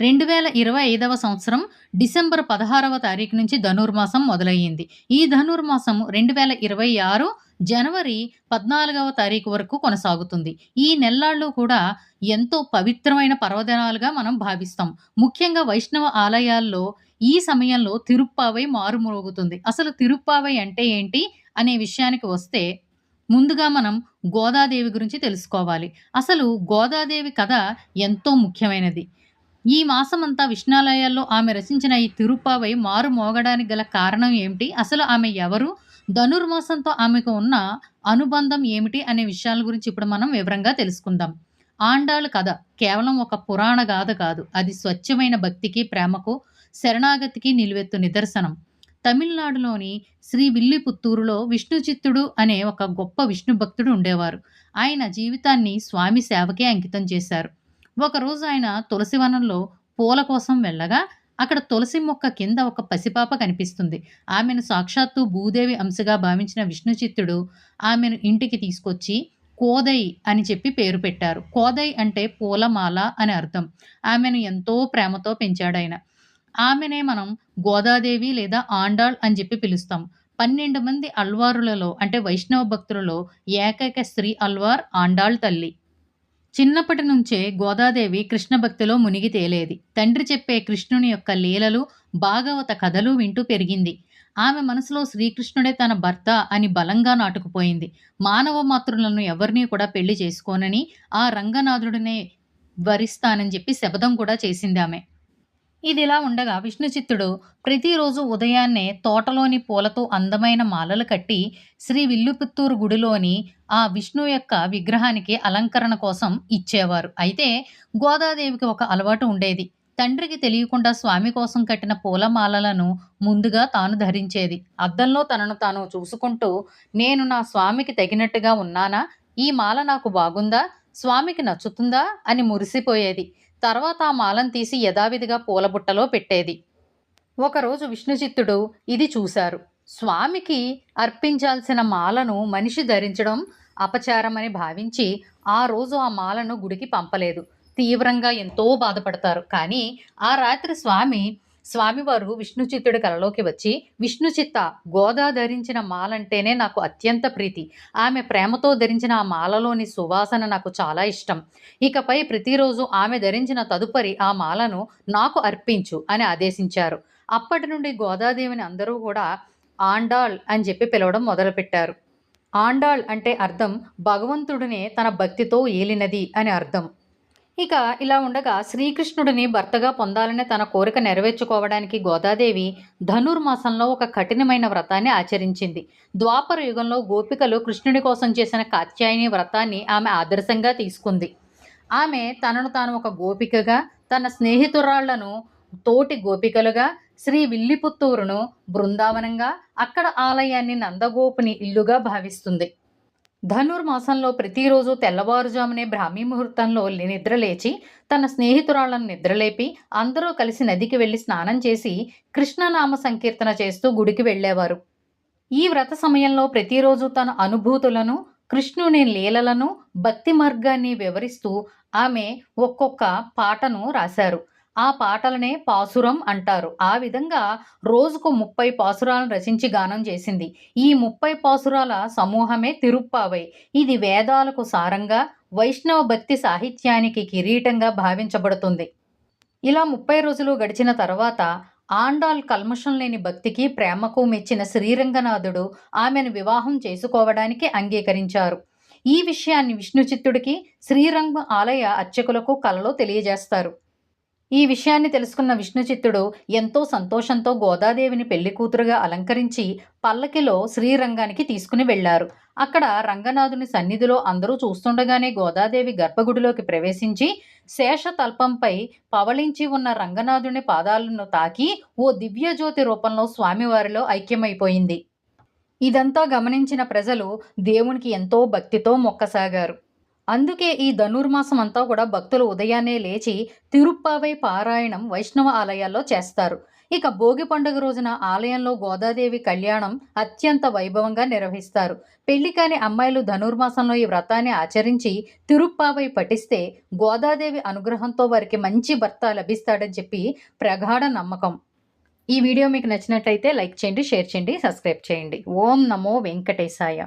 రెండు వేల ఇరవై ఐదవ సంవత్సరం డిసెంబర్ పదహారవ తారీఖు నుంచి ధనుర్మాసం మొదలయ్యింది. ఈ ధనుర్మాసం రెండు వేల ఇరవై ఆరు జనవరి పద్నాలుగవ తారీఖు వరకు కొనసాగుతుంది. ఈ నెల్లాళ్ళు కూడా ఎంతో పవిత్రమైన పర్వదినాలుగా మనం భావిస్తాం. ముఖ్యంగా వైష్ణవ ఆలయాల్లో ఈ సమయంలో తిరుప్పావై మారుమోగుతుంది అసలు తిరుప్పావై అంటే ఏంటి అనే విషయానికి వస్తే ముందుగా మనం గోదాదేవి గురించి తెలుసుకోవాలి. అసలు గోదాదేవి కథ ఎంతో ముఖ్యమైనది. ఈ మాసమంతా విష్ణాలయాల్లో ఆమె రచించిన ఈ తిరుప్పావై మారు మోగడానికి గల కారణం ఏమిటి? అసలు ఆమె ఎవరు? ధనుర్మాసంతో ఆమెకు ఉన్న అనుబంధం ఏమిటి? అనే విషయాల గురించి ఇప్పుడు మనం వివరంగా తెలుసుకుందాం. ఆండాళ్ కథ కేవలం ఒక పురాణ గాథ కాదు. అది స్వచ్ఛమైన భక్తికి ప్రేమకు శరణాగతికి నిలువెత్తు నిదర్శనం. తమిళనాడులోని శ్రీ విల్లిపుత్తూరులో విష్ణుచిత్తుడు అనే ఒక గొప్ప విష్ణు భక్తుడు ఉండేవారు. ఆయన జీవితాన్ని స్వామి సేవకే అంకితం చేశారు. ఒకరోజు ఆయన తులసివనంలో పూల కోసం వెళ్ళగా అక్కడ తులసి మొక్క కింద ఒక పసిపాప కనిపిస్తుంది. ఆమెను సాక్షాత్తు భూదేవి అంశగా భావించిన విష్ణుచిత్తుడు ఆమెను ఇంటికి తీసుకొచ్చి కోదై అని చెప్పి పేరు పెట్టారు. కోదై అంటే పూలమాల అని అర్థం. ఆమెను ఎంతో ప్రేమతో పెంచాడాయన. ఆమెనే మనం గోదాదేవి లేదా ఆండాళ్ అని చెప్పి పిలుస్తాం. పన్నెండు మంది అల్వారులలో అంటే వైష్ణవ భక్తులలో ఏకైక స్త్రీ అల్వార్ ఆండాళ్ తల్లి. చిన్నప్పటి నుంచే గోదాదేవి కృష్ణ భక్తిలో మునిగి తేలేది. తండ్రి చెప్పే కృష్ణుని యొక్క లీలలు భాగవత కథలు వింటూ పెరిగింది. ఆమె మనసులో శ్రీకృష్ణుడే తన భర్త అని బలంగా నాటుకుపోయింది. మానవ మాతృలను ఎవరినీ కూడా పెళ్ళి చేసుకోనని ఆ రంగనాథుడినే వరిస్తానని చెప్పి శపథం కూడా చేసింది ఆమె. ఇదిలా ఉండగా విష్ణుచిత్తుడు ప్రతిరోజు ఉదయాన్నే తోటలోని పూలతో అందమైన మాలలు కట్టి శ్రీ విల్లుపుత్తూరు గుడిలోని ఆ విష్ణు యొక్క విగ్రహానికి అలంకరణ కోసం ఇచ్చేవారు. అయితే గోదాదేవికి ఒక అలవాటు ఉండేది. తండ్రికి తెలియకుండా స్వామి కోసం కట్టిన పూలమాలలను ముందుగా తాను ధరించేది. అద్దంలో తనను తాను చూసుకుంటూ నేను నా స్వామికి తగినట్టుగా ఉన్నానా? ఈ మాల నాకు బాగుందా? స్వామికి నచ్చుతుందా? అని మురిసిపోయేది. తర్వాత ఆ మాలను తీసి యథావిధిగా పూలబుట్టలో పెట్టేది. ఒకరోజు విష్ణుచిత్తుడు ఇది చూశారు. స్వామికి అర్పించాల్సిన మాలను మనిషి ధరించడం అపచారమని భావించి ఆ రోజు ఆ మాలను గుడికి పంపలేదు. తీవ్రంగా ఎంతో బాధపడతారు. కానీ ఆ రాత్రి స్వామి స్వామివారు విష్ణుచిత్తుడి కలలోకి వచ్చి విష్ణుచిత్త గోదా ధరించిన మాలంటేనే నాకు అత్యంత ప్రీతి. ఆమె ప్రేమతో ధరించిన ఆ మాలలోని సువాసన నాకు చాలా ఇష్టం. ఇకపై ప్రతిరోజు ఆమె ధరించిన తదుపరి ఆ మాలను నాకు అర్పించు అని ఆదేశించారు. అప్పటి నుండి గోదాదేవిని అందరూ కూడా ఆండాళ్ అని చెప్పి పిలవడం మొదలుపెట్టారు. ఆండాళ్ అంటే అర్థం భగవంతుడినే తన భక్తితో ఏలినది అని అర్థం. ఇక ఇలా ఉండగా శ్రీకృష్ణుడిని భర్తగా పొందాలనే తన కోరిక నెరవేర్చుకోవడానికి గోదాదేవి ధనుర్మాసంలో ఒక కఠినమైన వ్రతాన్ని ఆచరించింది. ద్వాపర యుగంలో గోపికలు కృష్ణుడి కోసం చేసిన కాత్యాయని వ్రతాన్ని ఆమె ఆదర్శంగా తీసుకుంది. ఆమె తనను తాను ఒక గోపికగా తన స్నేహితురాళ్ళను తోటి గోపికలుగా శ్రీ విల్లిపుత్తూరును బృందావనంగా అక్కడ ఆలయాన్ని నందగోపుని ఇల్లుగా భావిస్తుంది. ధనుర్మాసంలో ప్రతిరోజు తెల్లవారుజామునే బ్రాహ్మీ ముహూర్తంలో నిద్రలేచి తన స్నేహితురాళ్ళను నిద్రలేపి అందరూ కలిసి నదికి వెళ్ళి స్నానం చేసి కృష్ణనామ సంకీర్తన చేస్తూ గుడికి వెళ్ళేవారు. ఈ వ్రత సమయంలో ప్రతిరోజు తన అనుభూతులను కృష్ణుని లీలలను భక్తి మార్గాన్ని వివరిస్తూ ఆమె ఒక్కొక్క పాటను రాశారు. ఆ పాటలనే పాసురం అంటారు. ఆ విధంగా రోజుకు ముప్పై పాసురాలను రచించి గానం చేసింది. ఈ ముప్పై పాసురాల సమూహమే తిరుప్పావై. ఇది వేదాలకు సారంగా వైష్ణవ భక్తి సాహిత్యానికి కిరీటంగా భావించబడుతుంది. ఇలా ముప్పై రోజులు గడిచిన తర్వాత ఆండాల్ కల్మషం లేని భక్తికి ప్రేమకు మెచ్చిన శ్రీరంగనాథుడు ఆమెను వివాహం చేసుకోవడానికి అంగీకరించారు. ఈ విషయాన్ని విష్ణుచిత్తుడికి శ్రీరంగ ఆలయ అర్చకులకు కలలో తెలియజేస్తారు. ఈ విషయాన్ని తెలుసుకున్న విష్ణుచిత్తుడు ఎంతో సంతోషంతో గోదాదేవిని పెళ్ళి కూతురుగా అలంకరించి పల్లకిలో శ్రీరంగానికి తీసుకుని వెళ్ళారు అక్కడ రంగనాథుని సన్నిధిలో అందరూ చూస్తుండగానే గోదాదేవి గర్భగుడిలోకి ప్రవేశించి శేషతల్పంపై పవళించి ఉన్న రంగనాథుని పాదాలను తాకి ఓ దివ్యజ్యోతి రూపంలో స్వామివారిలో ఐక్యమైపోయింది. ఇదంతా గమనించిన ప్రజలు దేవునికి ఎంతో భక్తితో మొక్కసాగారు. అందుకే ఈ ధనుర్మాసం అంతా కూడా భక్తులు ఉదయాన్నే లేచి తిరుప్పావై పారాయణం వైష్ణవ ఆలయాల్లో చేస్తారు. ఇక భోగి పండుగ రోజున ఆలయంలో గోదాదేవి కళ్యాణం అత్యంత వైభవంగా నిర్వహిస్తారు. పెళ్ళి కాని అమ్మాయిలు ధనుర్మాసంలో ఈ వ్రతాన్ని ఆచరించి తిరుప్పావై పఠిస్తే గోదాదేవి అనుగ్రహంతో వారికి మంచి భర్త లభిస్తాడని చెప్పి ప్రగాఢ నమ్మకం. ఈ వీడియో మీకు నచ్చినట్లయితే లైక్ చేయండి షేర్ చేయండి సబ్స్క్రైబ్ చేయండి. ఓం నమో వెంకటేశాయ.